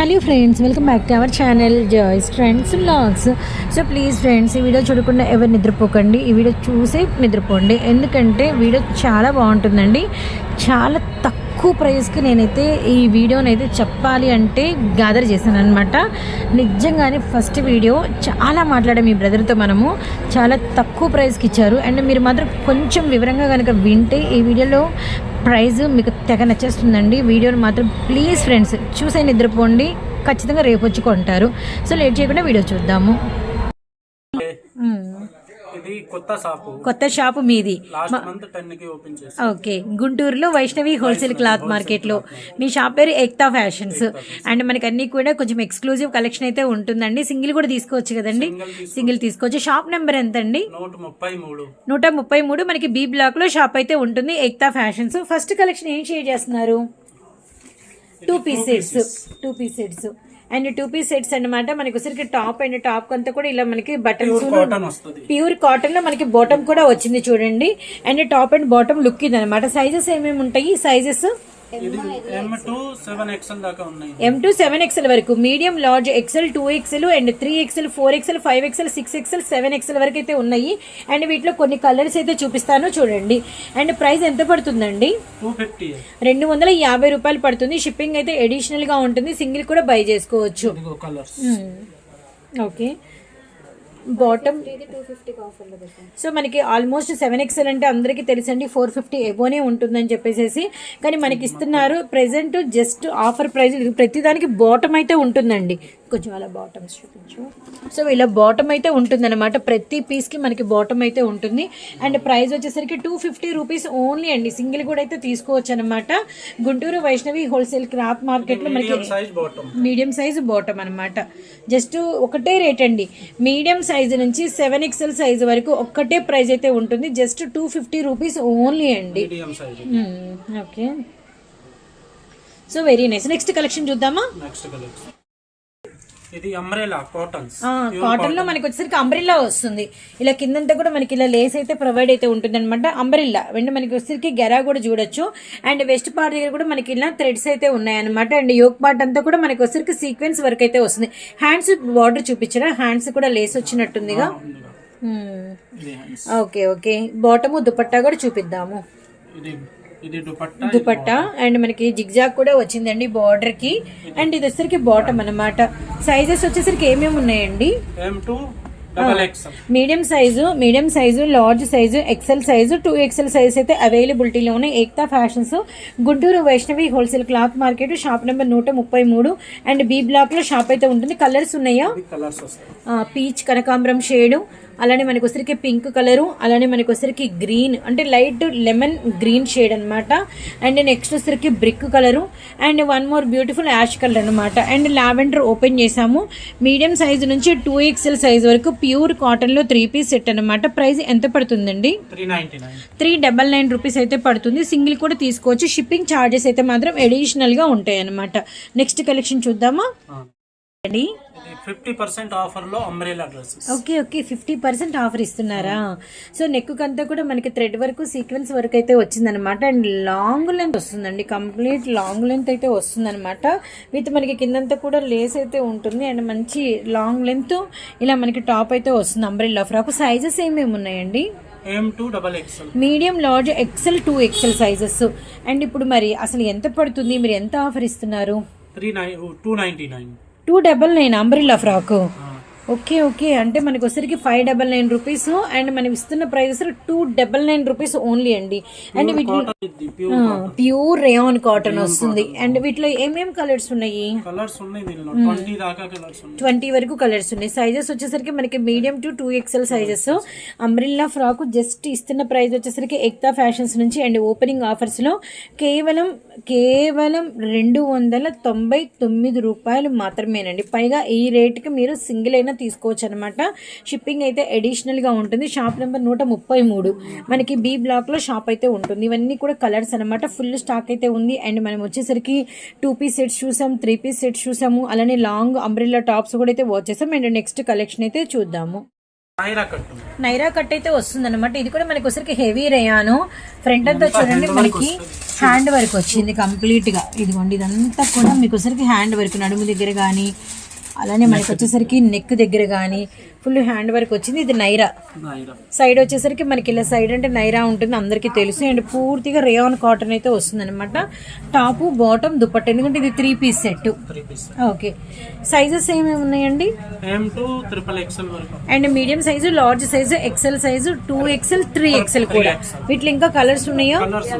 Hello friends welcome back to our channel Joy's friends blogs so please friends ఈ video చూడకుండా ఎవరు నిద్రపోకండి. ఈ video చూసే నిద్రపోండి. ఎందుకంటే వీడియో చాలా బాగుంటుందండి. చాలా తక్కువ తక్కువ ప్రైస్కి నేనైతే ఈ వీడియోని అయితే చెప్పాలి అంటే గ్యాదర్ చేశాను అనమాట నిజంగానే ఫస్ట్ వీడియో చాలా మాట్లాడాం మీ బ్రదర్తో మనము. చాలా తక్కువ ప్రైస్కి ఇచ్చారు. అండ్ మీరు మాత్రం కొంచెం వివరంగా కనుక వింటే ఈ వీడియోలో ప్రైజ్ మీకు తెగ నచ్చేస్తుందండి. వీడియోని మాత్రం ప్లీజ్ ఫ్రెండ్స్ చూసే నిద్రపోండి. ఖచ్చితంగా రేపు వచ్చి కొంటారు. సో లేట్ చేయకుండా వీడియో చూద్దాము. కొత్త షాపు. కొత్త షాపు మీది. ఓకే. గుంటూరులో వైష్ణవి హోల్సేల్ క్లాత్ మార్కెట్లో. మీ షాప్ పేరు ఏక్తా ఫ్యాషన్స్. అండ్ మనకి అన్ని కూడా కొంచెం ఎక్స్క్లూజివ్ కలెక్షన్ అయితే ఉంటుందండి. సింగిల్ కూడా తీసుకోవచ్చు కదండి? సింగిల్ తీసుకోవచ్చు. షాప్ నెంబర్ ఎంత అండి నూట ముప్పై మూడు. మనకి బి బ్లాక్లో షాప్ అయితే ఉంటుంది. ఏక్తా ఫ్యాషన్స్. ఫస్ట్ కలెక్షన్ ఏం షేర్ చేస్తున్నారు? Two piece sets two piece sets and two piece sets అన్నమాట. మనకి వచ్చరికి టాప్ అండ్ టాప్ అంతా కూడా ఇలా మనకి బటన్స్ ప్యూర్ కాటన్లో మనకి బాటమ్ కూడా వచ్చింది చూడండి. And top and bottom look ఇది అనమాట సైజెస్ ఏమేమి ఉంటాయి? Sizes M two seven XL దాకా ఉన్నాయి. ఎం టూ సెవెన్ ఎక్స్ఎల్ వరకు. Medium large XL two XL and three XL four XL five XL six XL seven XL వరకు అయితే ఉన్నాయి. అండ్ వీటిలో కొన్ని కలర్స్ అయితే చూపిస్తాను చూడండి. అండ్ ప్రైస్ ఎంత పడుతుందండి? రెండు వందల యాభై రూపాయలు పడుతుంది. షిప్పింగ్ అయితే అడిషనల్గా ఉంటుంది. సింగిల్ కూడా బై చేసుకోవచ్చు. ఇదిగో కలర్స్ ఓకే బాటమ్ సో మనకి ఆల్మోస్ట్ సెవెన్ ఎక్స్ఎల్ అంటే అందరికీ తెలుసండి ఫోర్ ఫిఫ్టీ ఎబోనే ఉంటుందని చెప్పేసి కానీ మనకి ఇస్తున్నారు ప్రెసెంట్ జస్ట్ ఆఫర్ ప్రైస్ ప్రతిదానికి బాటమ్ అయితే ఉంటుందండి. కొంచెం అలా బాటమ్స్ చూపించు. సో ఇలా బాటమ్ అయితే ఉంటుందన్నమాట. ప్రతి పీస్కి మనకి బాటమ్ అయితే ఉంటుంది. అండ్ ప్రైస్ వచ్చేసరికి టూ ఫిఫ్టీ రూపీస్ ఓన్లీ అండి. సింగిల్ కూడా అయితే తీసుకోవచ్చు అనమాట గుంటూరు వైష్ణవి హోల్సేల్ క్రాప్ మార్కెట్లో మనకి medium size bottom medium size bottom అనమాట జస్ట్ ఒకటే రేట్ అండి. మీడియం సైజు నుంచి సెవెన్ ఎక్స్ఎల్ సైజు వరకు ఒక్కటే ప్రైస్ అయితే ఉంటుంది. Just two fifty rupees only అండి. Size okay so very nice next collection చూద్దామా? నెక్స్ట్ కలెక్షన్ ఇది అంబ్రెలా కాటన్స్ కాటన్లో మనకి వచ్చేసరికి అంబ్రిల్లా వస్తుంది. ఇలా కిందంతా కూడా మనకి ఇలా లేస్ అయితే ప్రొవైడ్ అయితే ఉంటుంది అనమాట అంబ్రిల్లా వెంట మనకి వచ్చేసరికి గెరా కూడా చూడొచ్చు. అండ్ వెస్ట్ పార్ట్ దగ్గర కూడా మనకి ఇలా థ్రెడ్స్ అయితే ఉన్నాయన్నమాట. అండ్ యోక్ పార్ట్ అంతా కూడా మనకి వచ్చేసరికి సీక్వెన్స్ వర్క్ అయితే వస్తుంది. హ్యాండ్స్ బార్డర్ చూపించరా? హ్యాండ్స్ కూడా లేస్ వచ్చినట్టుందిగా. ఓకే ఓకే బాటము దుపట్టా కూడా చూపిద్దాము. దుపట్టా అండ్ మనకి జిగ్జాగ్ కూడా వచ్చిందండి బార్డర్కి. అండ్ ఇది వచ్చేసరికి బాటమ్ అన్నమాట. సైజెస్ వచ్చేసరికి ఏమేమి ఉన్నాయండి? Medium size medium size large size XL size two XL size అయితే అవైలబిలిటీలో ఉన్నాయి. Ekta fashions Guntur Vaishnavi wholesale cloth market shop number నూట ముప్పై మూడు. అండ్ బి బ్లాక్లో షాప్ అయితే ఉంటుంది. కలర్స్ ఉన్నాయా? పీచ్ కనకాంబరం షేడు అలానే మనకి వచ్చరికి పింక్ కలరు అలానే మనకి వచ్చరికి గ్రీన్ అంటే లైట్ లెమన్ గ్రీన్ షేడ్ అన్నమాట. అండ్ నెక్స్ట్ వచ్చరికి brick colour and one more beautiful ash colour అనమాట అండ్ లావెండర్ ఓపెన్ చేసాము మీడియం సైజు నుంచి టూ ఎక్స్ఎల్ సైజ్ వరకు ప్యూర్ కాటన్లో త్రీ పీస్ సెట్ అనమాట ప్రైస్ ఎంత పడుతుందండి? త్రీ డబల్ నైన్ రూపీస్ అయితే పడుతుంది. సింగిల్ కూడా తీసుకోవచ్చు. షిప్పింగ్ ఛార్జెస్ అయితే మాత్రం అడిషనల్గా ఉంటాయి అనమాట నెక్స్ట్ కలెక్షన్ చూద్దామా? అండి? ఫిఫ్టీ పర్సెంట్ ఆఫర్లో umbrella dresses okay okay. Fifty percent offer ఇస్తున్నారా? సో నెక్ అంతా కూడా మనకి థ్రెడ్ వరకు సీక్వెన్స్ వరకు అయితే వచ్చిందనమాట అండ్ లాంగ్ లెంత్ వస్తుందండి. కంప్లీట్ లాంగ్ లెంత్ అయితే వస్తుందన్నమాట. విత్ మనకి కిందంతా కూడా లేస్ అయితే ఉంటుంది. అండ్ మంచి లాంగ్ లెంత్ ఇలా మనకి టాప్ అయితే వస్తుంది అంబ్రెల్లా ఫ్రాక్ సైజెస్ ఏమేమి ఉన్నాయండి? Medium large XL two XL sizes and ఇప్పుడు మరి అసలు ఎంత పడుతుంది? మీరు ఎంత ఆఫర్ ఇస్తున్నారు? Three nine two ninety nine two double nine umbrella frock. Okay okay. అంటే మనకి వచ్చరికి five double nine rupees and మనం ఇస్తున్న price two double nine rupees only అండి అండ్ వీటిలో ప్యూర్ రేయాన్ కాటన్ వస్తుంది. అండ్ వీటిలో ఏమేం కలర్స్ ఉన్నాయి? ట్వంటీ దాకా కలర్స్ ఉన్నాయి. ట్వంటీ వరకు కలర్స్ ఉన్నాయి. సైజెస్ వచ్చేసరికి మనకి medium to two XL sizes umbrella frock just ఇస్తున్న ప్రైస్ వచ్చేసరికి ఎక్తా ఫ్యాషన్స్ నుంచి అండ్ ఓపెనింగ్ ఆఫర్స్లో కేవలం కేవలం రెండు వందల తొంభై తొమ్మిది రూపాయలు మాత్రమేనండి. పైగా ఈ రేట్కి మీరు సింగిల్ అయినా తీసుకోవచ్చు అనమాట షిప్పింగ్ అయితే అడిషనల్గా ఉంటుంది. షాప్ నెంబర్ నూట ముప్పై మూడు. మనకి బి బ్లాక్లో షాప్ అయితే ఉంటుంది. ఇవన్నీ కూడా కలర్స్ అనమాట. ఫుల్ స్టాక్ అయితే ఉంది. అండ్ మనం వచ్చేసరికి టూ పీస్ సెట్స్ చూసాం త్రీ పీస్ సెట్స్ చూసాము. అలానే లాంగ్ అంబ్రిల్లా టాప్స్ కూడా అయితే వాచ్ చేసాం. అండ్ నెక్స్ట్ కలెక్షన్ అయితే చూద్దాము. నైరా కట్ అయితే వస్తుంది అనమాట ఇది కూడా మనకి ఒకసారికి హెవీ రేయాను ఫ్రంట్ అంతా చూడండి మనకి హ్యాండ్ వర్క్ వచ్చింది కంప్లీట్గా. ఇదిగోండి ఇదంతా కూడా మీకు ఒకసారికి హ్యాండ్ వర్క్ నడుము దగ్గర కానీ అలానే మనకి వచ్చేసరికి నెక్ దగ్గర కానీ ఫుల్ హ్యాండ్ వర్క్ వచ్చింది. ఇది నైరా. సైడ్ వచ్చేసరికి మనకి ఇలా సైడ్ అంటే నైరా ఉంటుంది అందరికీ తెలుసు. అండ్ పూర్తిగా రేయాన్ కాటన్ అయితే వస్తుంది అనమాట టాప్ బాటమ్ దుప్పట్ట. ఎందుకంటే ఇది three piece set okay sizes ఏమేమి ఉన్నాయండి? And medium size large size XL size two XL three XL కూడా. వీటిలో ఇంకా కలర్స్ ఉన్నాయా? కలర్స్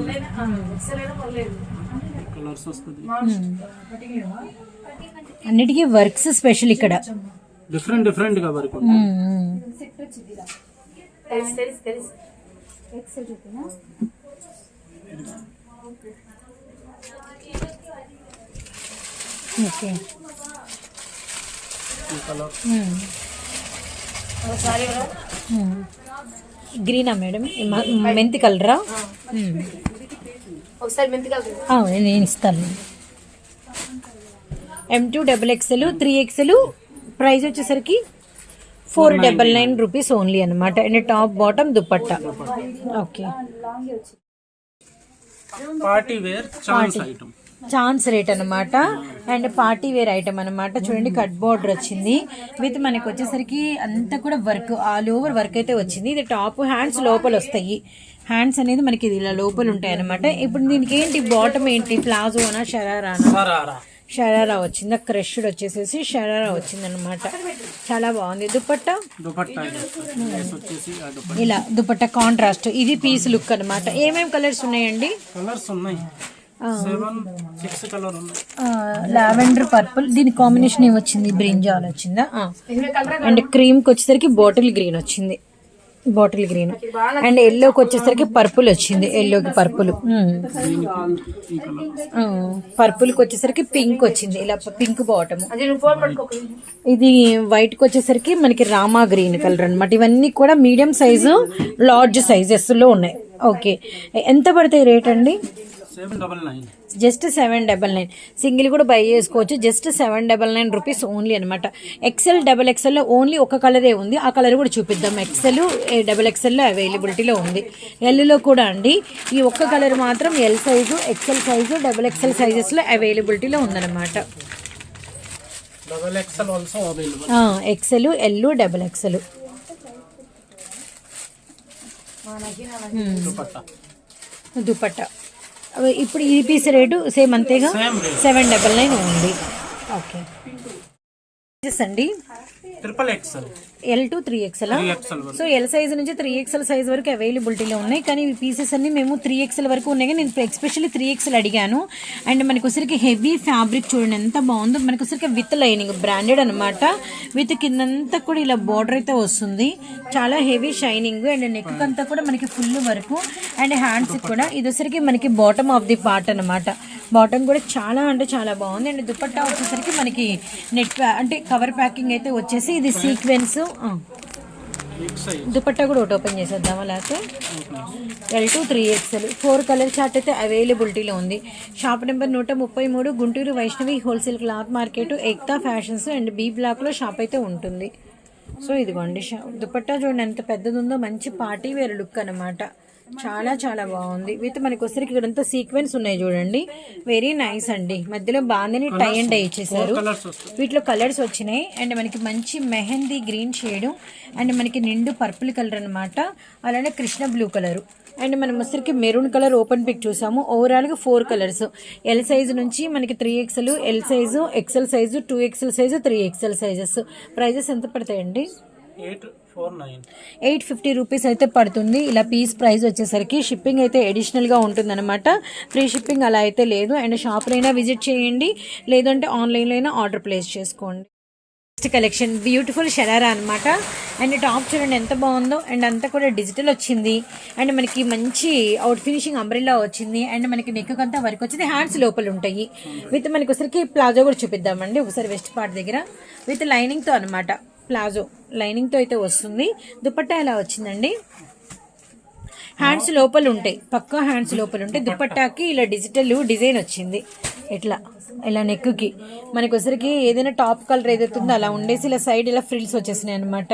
కలర్స్ వస్తుంది. అన్నిటికీ వర్క్స్ స్పెషల్ ఇక్కడ. డిఫరెంట్ డిఫరెంట్గా వరకు ఓకే. గ్రీనా మేడం? మెంతి కలరా? ఒకసారి మెంతి కలర్ నేను ఇస్తాను. M two double XL three XL price వచ్చేసరికి four double nine rupees only అనమాట and top bottom dupatta okay party wear chance item chance rate అనమాట అండ్ పార్టీ వేర్ ఐటమ్ అనమాట చూడండి కట్ బోర్డర్ వచ్చింది. విత్ మనకి వచ్చేసరికి అంతా కూడా వర్క్ ఆల్ ఓవర్ వర్క్ అయితే వచ్చింది. ఇది టాప్ హ్యాండ్స్ లోపల వస్తాయి. హ్యాండ్స్ అనేది మనకి ఇది ఇలా లోపల ఉంటాయి అనమాట ఇప్పుడు దీనికి ఏంటి బాటమ్ ఏంటి? ప్లాజో అనా షరారానా సరారా షరారా వచ్చింది. క్రష్డ్ వచ్చేసేసి షరారా వచ్చింది అనమాట చాలా బాగుంది. దుపట్టా? ఇలా దుపట్టా కాంట్రాస్ట్ ఇది పీస్ లుక్ అనమాట ఏమేమి కలర్స్ ఉన్నాయండి? కలర్స్ ఉన్నాయి. లావెండర్ పర్పుల్ దీని కాంబినేషన్ ఏమి వచ్చింది? బ్రింజాల్ వచ్చిందా అండ్ క్రీమ్కి వచ్చేసరికి బాటిల్ గ్రీన్ వచ్చింది. Bottle green. అండ్ ఎల్లోకి వచ్చేసరికి పర్పుల్ వచ్చింది ఎల్లోకి పర్పుల్ ఈ కలర్ పర్పుల్కి వచ్చేసరికి పింక్ వచ్చింది ఇలా పింక్ బాటమ్ ఇది వైట్కి వచ్చేసరికి మనకి రామా గ్రీన్ కలర్ అన్నమాట. ఇవన్నీ కూడా మీడియం సైజు లార్జ్ సైజెస్లో ఉన్నాయి. ఓకే ఎంత పడతాయి రేట్ అండి? Just seven double nine. Single కూడా బై చేసుకోవచ్చు. Just seven double nine rupees only అనమాట ఎక్సెల్ డబల్ ఎక్సెల్లో ఓన్లీ ఒక కలరే ఉంది. ఆ కలర్ కూడా చూపిద్దాం. ఎక్సెల్ డబల్ ఎక్సెల్లో అవైలబిలిటీలో ఉంది. ఎల్లో కూడా అండి. ఈ ఒక్క కలర్ మాత్రం L size XL size double XL సైజెస్లో అవైలబిలిటీలో ఉందన్నమాట. XL L double XL dupatta. ఇప్పుడు ఈ పీస్ రేటు సేమ్ అంతేగా? సెవెన్ డబల్ నైన్ ఉంది. ఓకే అండి? Triple XL L to three XL so L size నుంచి త్రీ ఎక్స్ఎల్ సైజ్ వరకు అవైలబిలిటీలో ఉన్నాయి. కానీ పీసెస్ అన్ని మేము త్రీ ఎక్స్ఎల్ వరకు ఉన్నాయి. కానీ నేను ఎక్స్పెషల్లీ త్రీ ఎక్స్ఎల్ అడిగాను. అండ్ మనకు వచ్చరికి హెవీ ఫ్యాబ్రిక్ చూడండి ఎంత బాగుందో. మనకు వచ్చరికి విత్ లైనింగ్ బ్రాండెడ్ అనమాట విత్ కిందంతా కూడా ఇలా బార్డర్ అయితే వస్తుంది. చాలా హెవీ షైనింగ్ అండ్ నెక్ అంతా కూడా మనకి ఫుల్ వరకు. అండ్ హ్యాండ్స్ కూడా. ఇది వచ్చరికి మనకి బాటమ్ ఆఫ్ ది పార్ట్ అనమాట బాటమ్ కూడా చాలా అంటే చాలా బాగుంది. అండ్ దుపట్టా వచ్చేసరికి మనకి నెట్ అంటే కవర్ ప్యాకింగ్ అయితే వచ్చేసి ఇది సీక్వెన్స్. దుపట్టా కూడా ఒకటి ఓపెన్ చేసేద్దామా లేకపోతే L two three XL four colour chart అయితే అవైలబిలిటీలో ఉంది. షాప్ నెంబర్ నూట ముప్పై మూడు Guntur Vaishnavi wholesale cloth market Ekta fashions and B బ్లాక్లో షాప్ అయితే ఉంటుంది. సో ఇదిగోండి షా దుపట్టా చూడండి ఎంత పెద్దది ఉందో మంచి పార్టీ వేర్ లుక్ అనమాట చాలా చాలా బాగుంది. విత్ మనకి వచ్చరికి ఇక్కడంతా సీక్వెన్స్ ఉన్నాయి చూడండి. వెరీ నైస్ అండి. మధ్యలో బాగానే టై అండ్ డై ఇచ్చేసారు వీటిలో కలర్స్ వచ్చినాయి. అండ్ మనకి మంచి మెహందీ గ్రీన్ షేడ్ అండ్ మనకి నిండు పర్పుల్ కలర్ అన్నమాట. అలానే కృష్ణ బ్లూ కలర్ అండ్ మనం వచ్చరికి మెరూన్ కలర్ ఓపెన్ పిక్ చూసాము. ఓవరాల్గా ఫోర్ కలర్స్ ఎల్ సైజు నుంచి మనకి three XL L size XL size two XL size three XL sizes prices ఎంత పడతాయండి? Eight four nine. Eight fifty rupees అయితే పడుతుంది. ఇలా పీస్ ప్రైస్ వచ్చేసరికి షిప్పింగ్ అయితే అడిషనల్గా ఉంటుందన్నమాట. ఫ్రీ షిప్పింగ్ అలా అయితే లేదు. అండ్ షాప్లో అయినా విజిట్ చేయండి. లేదంటే ఆన్లైన్లో అయినా ఆర్డర్ ప్లేస్ చేసుకోండి. నెక్స్ట్ కలెక్షన్ బ్యూటిఫుల్ షరారా అనమాట అండ్ టాప్ చూడండి ఎంత బాగుందో. అండ్ అంతా కూడా డిజిటల్ వచ్చింది. అండ్ మనకి మంచి అవుట్ ఫినిషింగ్ అంబ్రెల్లా వచ్చింది. అండ్ మనకి నెక్ అంతా వర్క్ వచ్చింది. హ్యాండ్స్ లోపల ఉంటాయి. విత్ మనకి ఒకసారికి ప్లాజో కూడా చూపిద్దామండి. ఒకసారి వెస్ట్ పార్ట్ దగ్గర. విత్ లైనింగ్తో అనమాట ప్లాజో లైనింగ్తో అయితే వస్తుంది. దుపట్టా ఎలా వచ్చిందండి? హ్యాండ్స్ లోపల ఉంటాయి. పక్కా హ్యాండ్స్ లోపల ఉంటాయి. దుపట్టాకి ఇలా డిజిటల్ డిజైన్ వచ్చింది. ఇట్లా ఇలా నెక్కి మనకి వచ్చరికి ఏదైనా టాప్ కలర్ ఏదైతే ఉందో అలా ఉండేసి ఇలా సైడ్ ఇలా ఫ్రిల్స్ వచ్చేసినాయి అనమాట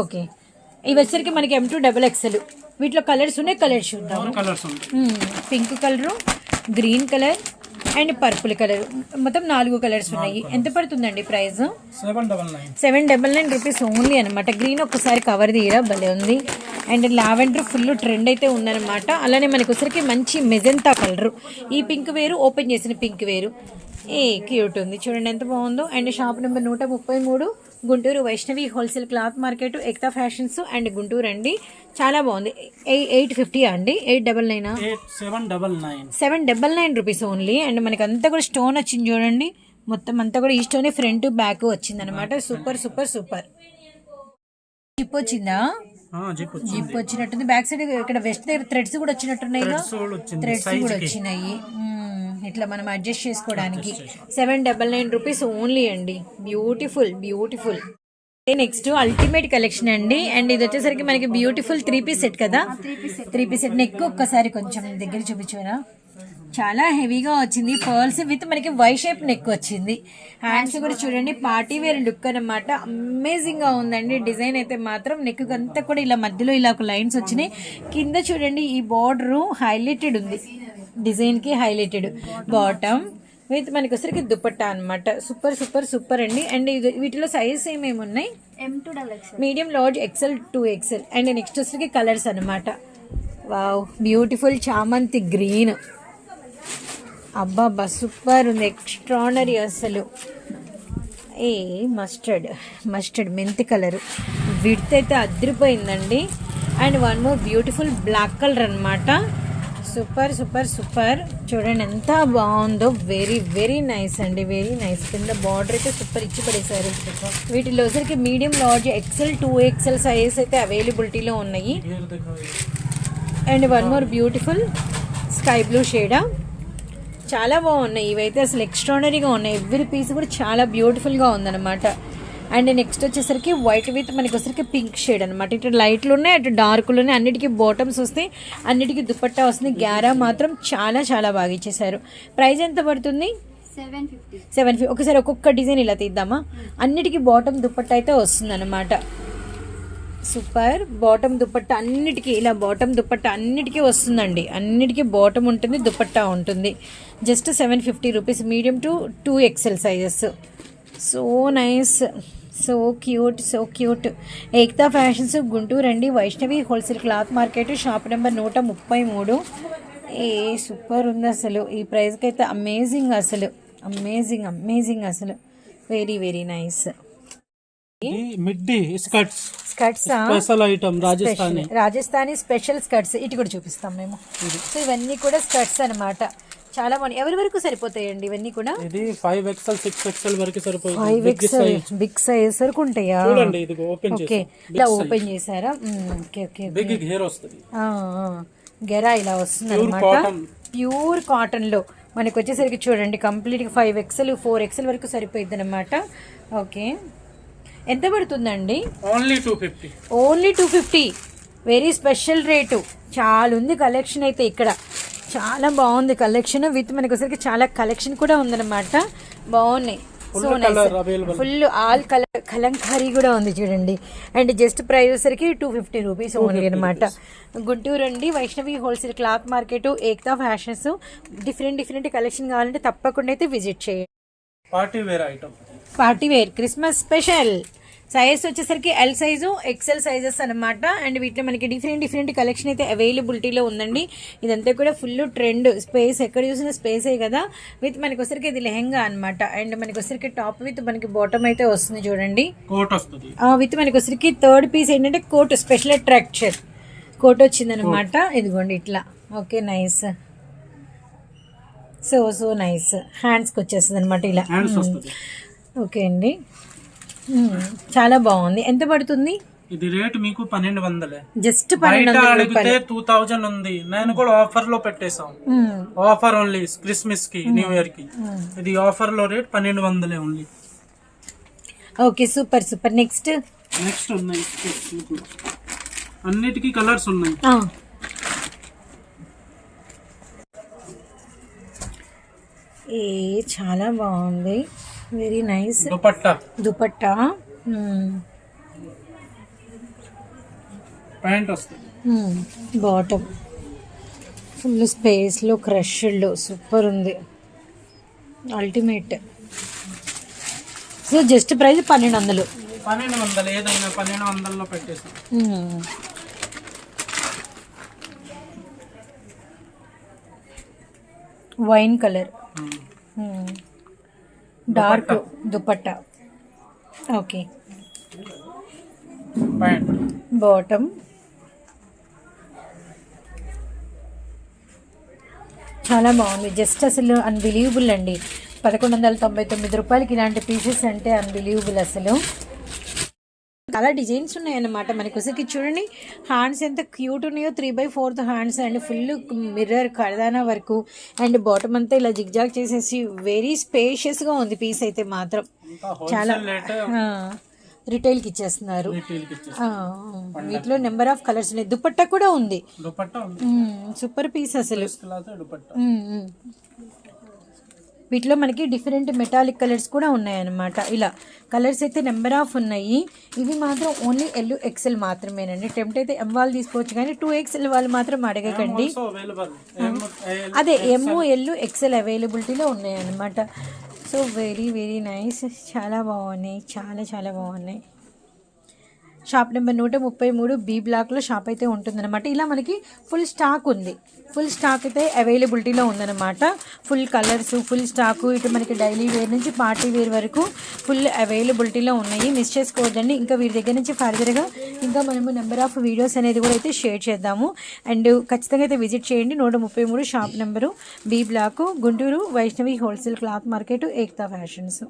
ఓకే. ఇవి వచ్చరికి మనకి ఎం టూ డబల్ ఎక్స్ఎల్ వీటిలో కలర్స్ ఉన్నాయి కలర్స్ చూద్దాం ఫోర్ కలర్స్ ఉంటాయి pink colour green colour and purple colour. మొత్తం నాలుగు కలర్స్ ఉన్నాయి. ఎంత పడుతుందండి price? Seven double nine. Rupees only అనమాట గ్రీన్ ఒక్కసారి కవర్ తీయరా? భలే ఉంది. అండ్ లావెండర్ ఫుల్ ట్రెండ్ అయితే ఉందన్నమాట. అలానే మనకి వచ్చరికి మంచి మెజెంతా కలర్. ఈ పింక్ వేరు ఓపెన్ చేసిన పింక్ వేరు. ఏ క్యూట్ ఉంది. చూడండి ఎంత బాగుందో. అండ్ షాప్ నెంబర్ నూట ముప్పై మూడు. Guntur Vaishnavi wholesale cloth market Ekta fashions and Guntur అండి. చాలా బాగుంది. ఎయిట్ ఫిఫ్టీ అండి? ఎయిట్ డబల్ నైనా seven double nine. Seven double nine rupees only. And మనకి అంతా కూడా స్టోన్ వచ్చింది చూడండి. మొత్తం అంతా కూడా ఈ స్టోనే ఫ్రంట్ బ్యాక్ వచ్చింది అనమాట సూపర్ సూపర్ సూపర్. జిప్ వచ్చిందా? జిప్ వచ్చినట్టుంది. బ్యాక్ సైడ్ ఇక్కడ వెస్ట్ దగ్గర థ్రెడ్స్ కూడా వచ్చినట్టున్నాయి థ్రెడ్స్ కూడా వచ్చినాయి. ఇట్లా మనం అడ్జస్ట్ చేసుకోవడానికి. Seven double nine rupees only అండి. Beautiful beautiful next ultimate collection అండి. అండ్ ఇది వచ్చేసరికి మనకి బ్యూటిఫుల్ త్రీ పీస్ సెట్ కదా? త్రీ పీస్ సెట్ నెక్ ఒక్కసారి కొంచెం దగ్గర చూపించారా చాలా హెవీగా వచ్చింది. పర్ల్స్ విత్ మనకి వై షేప్ నెక్ వచ్చింది. హ్యాండ్స్ కూడా చూడండి. పార్టీ వేర్ లుక్ అనమాట అమేజింగ్గా ఉందండి. డిజైన్ అయితే మాత్రం నెక్ అంతా కూడా ఇలా మధ్యలో ఇలా ఒక లైన్స్ వచ్చినాయి. కింద చూడండి ఈ బార్డర్ హైలైటెడ్ ఉంది. డిజైన్కి హైలైటెడ్ బాటమ్ విత్ మనకి వచ్చరికి దుపట్టా అన్నమాట. సూపర్ సూపర్ సూపర్ అండి. అండ్ ఇది వీటిలో సైజెస్ ఏమేమి ఉన్నాయి? Medium large XL two XL and next వచ్చరికి కలర్స్ అన్నమాట. వావ్ బ్యూటిఫుల్ చామంతి గ్రీన్. అబ్బాబ్బా సూపర్ ఉంది. ఎక్స్ట్రానరీ అసలు. ఏ మస్టర్డ్ మస్టర్డ్ మెంతి కలర్. విడ్త్ అయితే అదిరిపోయిందండి. And one more beautiful black colour అన్నమాట. Super super super. చూడండి ఎంత బాగుందో. వెరీ వెరీ నైస్ అండి. వెరీ నైస్ కింద బార్డర్ అయితే సూపర్ ఇచ్చి పడేసారు వీటిలో వచ్చరికి medium large XL two XL sizes అయితే అవైలబిలిటీలో ఉన్నాయి. And one more beautiful sky blue షేడా చాలా బాగున్నాయి. ఇవైతే అసలు ఎక్స్ట్రానరీగా ఉన్నాయి. ఎవ్రీ పీస్ కూడా చాలా బ్యూటిఫుల్గా ఉందన్నమాట. అండ్ నెక్స్ట్ వచ్చేసరికి వైట్ విత్ మనకి వచ్చరికి పింక్ షేడ్ అనమాట ఇటు లైట్లు ఉన్నాయి అటు డార్క్లు ఉన్నాయి. అన్నిటికీ బాటమ్స్ వస్తాయి. అన్నిటికీ దుపట్టా వస్తుంది. గ్యారా మాత్రం చాలా చాలా బాగా ఇచ్చేసారు ప్రైస్ ఎంత పడుతుంది? Seven fifty. Seven fifty. ఒకసారి ఒక్కొక్క డిజైన్ ఇలా తీద్దామా? అన్నిటికీ బాటమ్ దుపట్టా అయితే వస్తుంది అనమాట సూపర్. బాటమ్ దుపట్టా అన్నిటికీ ఇలా బాటమ్ దుపట్టా అన్నిటికీ వస్తుందండి. అన్నిటికీ బాటమ్ ఉంటుంది దుపట్టా ఉంటుంది. Just seven fifty rupees. Medium to two XL sizes. So nice. So cute so cute. Ekta fashions Guntur అండి Vaishnavi wholesale cloth market shop number నూట ముప్పై మూడు. ఏ సూపర్ ఉంది అసలు. ఈ ప్రైస్కి అయితే అమేజింగ్ అసలు. అమేజింగ్ అమేజింగ్ అసలు. Very very nice. ఇది middy skirts. Skirts special item Rajasthani. Rajasthani special skirts. ఇటు కూడా చూపిస్తాం మేము. సో ఇవన్నీ కూడా స్కర్ట్స్ అన్నమాట. చాలా బాగున్నాయి. ఎవరి వరకు సరిపోతాయండి ఇవన్నీ కూడా? ఇది ఫైవ్ ఎక్స్ఎల్ సిక్స్ ఎక్స్ఎల్ వరకు సరిపోయింది ఫైవ్ ఎక్స్ఎల్ బిగ్ సైజ్ వరకు ఉంటాయా? చూడండి ఇది ఓపెన్ ఓకే. ఇలా ఓపెన్ చేశారా? ఓకే ఓకే బిగ్ హెయిర్ వస్తుంది. గెరా ఇలా వస్తుంది ప్యూర్ అనమాట ప్యూర్ కాటన్లో. మనకి వచ్చేసరికి చూడండి కంప్లీట్గా ఫైవ్ ఎక్స్ఎల్ ఫోర్ ఎక్స్ఎల్ వరకు సరిపోయింది అనమాట ఓకే. ఎంత పడుతుందండి? Only two fifty only two fifty very special rate చాలా ఉంది కలెక్షన్ అయితే ఇక్కడ. చాలా బాగుంది కలెక్షన్ విత్ మనకి చాలా కలెక్షన్ కూడా ఉందన్నమాట. బాగున్నాయి. So available full all colour Kalamkari కూడా ఉంది చూడండి. అండ్ జస్ట్ ప్రైస్ వచ్చరికి టూ ఫిఫ్టీ రూపీస్ ఓన్లీ అనమాట గుంటూరు అండి Vaishnavi wholesale cloth market Ekta fashions different different collection కావాలంటే తప్పకుండా అయితే విజిట్ చేయండి. Party wear item party wear Christmas special size వచ్చేసరికి ఎల్ సైజు ఎక్సెల్ సైజెస్ అనమాట అండ్ వీటిలో మనకి డిఫరెంట్ డిఫరెంట్ కలెక్షన్ అయితే అవైలబిలిటీలో ఉందండి. ఇదంతా కూడా ఫుల్ ట్రెండ్ స్పేస్ ఎక్కడ చూసినా స్పేసే కదా. విత్ మనకి వచ్చరికి ఇది లెహంగా అనమాట అండ్ మనకి వచ్చరికి టాప్ విత్ మనకి బాటమ్ అయితే వస్తుంది చూడండి. కోట్ వస్తుంది. విత్ మనకి వచ్చరికి థర్డ్ పీస్ ఏంటంటే కోట్ స్పెషల్ అట్రాక్చర్ కోట్ వచ్చిందనమాట ఇదిగోండి ఇట్లా. Okay nice so so nice హ్యాండ్స్కి వచ్చేస్తుంది అనమాట ఇలా. ఓకే అండి. మ్మ్. చాలా బాగుంది. ఎంత పడుతుంది? ఇది రేట్ మీకు పన్నెండు వందలే. జస్ట్ అడిగితే టూ థౌజండ్ ఉంది. నేను కూడా ఆఫర్లో పెట్టేశాం. ఆఫర్ ఓన్లీ క్రిస్మస్కి న్యూ ఇయర్కి. ఇది ఆఫర్లో రేట్ పన్నెండు వందలే only okay super super. Next? Next ఉన్నాయి. అన్నిటికీ కలర్స్ ఉన్నాయి. ఏ చాలా బాగుంది. Very nice dupatta. Dupatta. Hmm. Pant వస్తుంది. బాటమ్ ఫుల్ స్పేస్లో క్రష్డ్ సూపర్ ఉంది అల్టిమేట్ సో జస్ట్ ప్రైస్ పన్నెండు వందలు పన్నెండు వందలు ఏదైనా పన్నెండు వందల్లో పెట్టేసాం wine colour um. Dark dupatta. Okay. Pant bottom. చాలా బాగుంది. జస్ట్ అసలు అన్బిలీవబుల్ అండి. పదకొండు వందల తొంభై తొమ్మిది రూపాయలకి ఇలాంటి పీసెస్ అంటే అన్బిలీవబుల్ అసలు. చాలా డిజైన్స్ ఉన్నాయన్నమాట. మనకి వచ్చేసి చూడండి. హ్యాండ్స్ ఎంత క్యూట్ ఉన్నాయో three by fourth hands and full mirror కడదానా వరకు అండ్ బాటమ్ అంతా ఇలా జిగ్జాగ్ చేసేసి వెరీ స్పేషియస్గా ఉంది పీస్ అయితే మాత్రం. చాలా రిటైల్కి ఇచ్చేస్తున్నారు. వీటిలో నెంబర్ ఆఫ్ కలర్స్ ఉన్నాయి. దుపట్టా కూడా ఉంది. సూపర్ పీస్ అసలు క్లాత్ దుపట్టా మ్మ్, మ్మ్. వీటిలో మనకి డిఫరెంట్ మెటాలిక్ కలర్స్ కూడా ఉన్నాయన్నమాట. ఇలా కలర్స్ అయితే నెంబర్ ఆఫ్ ఉన్నాయి. ఇవి మాత్రం ఓన్లీ ఎల్ ఎక్సెల్ మాత్రమేనండి. టెంప్ట్ అయితే ఎం వాళ్ళు తీసుకోవచ్చు కానీ టూ ఎక్సెల్ వాళ్ళు మాత్రం అడగకండి. అదే ఎమ్ ఎల్ ఎక్సెల్ అవైలబిలిటీలో ఉన్నాయన్నమాట. సో వెరీ వెరీ నైస్ చాలా బాగున్నాయి. చాలా చాలా బాగున్నాయి. షాప్ నెంబర్ నూట ముప్పై మూడు బి బ్లాక్లో షాప్ అయితే ఉంటుందన్నమాట. ఇలా మనకి ఫుల్ స్టాక్ ఉంది. ఫుల్ స్టాక్ అయితే అవైలబిలిటీలో ఉందన్నమాట. ఫుల్ కలర్స్ ఫుల్ స్టాకు ఇటు మనకి డైలీ వేర్ నుంచి పార్టీ వేర్ వరకు ఫుల్ అవైలబిలిటీలో ఉన్నాయి. మిస్ చేసుకోవద్దండి. ఇంకా వీరి దగ్గర నుంచి ఫర్దర్గా ఇంకా మనము నెంబర్ ఆఫ్ వీడియోస్ అనేది కూడా అయితే షేర్ చేద్దాము. అండ్ ఖచ్చితంగా అయితే విజిట్ చేయండి. నూట ముప్పై మూడు shop number B block Guntur Vaishnavi wholesale cloth market Ekta fashions.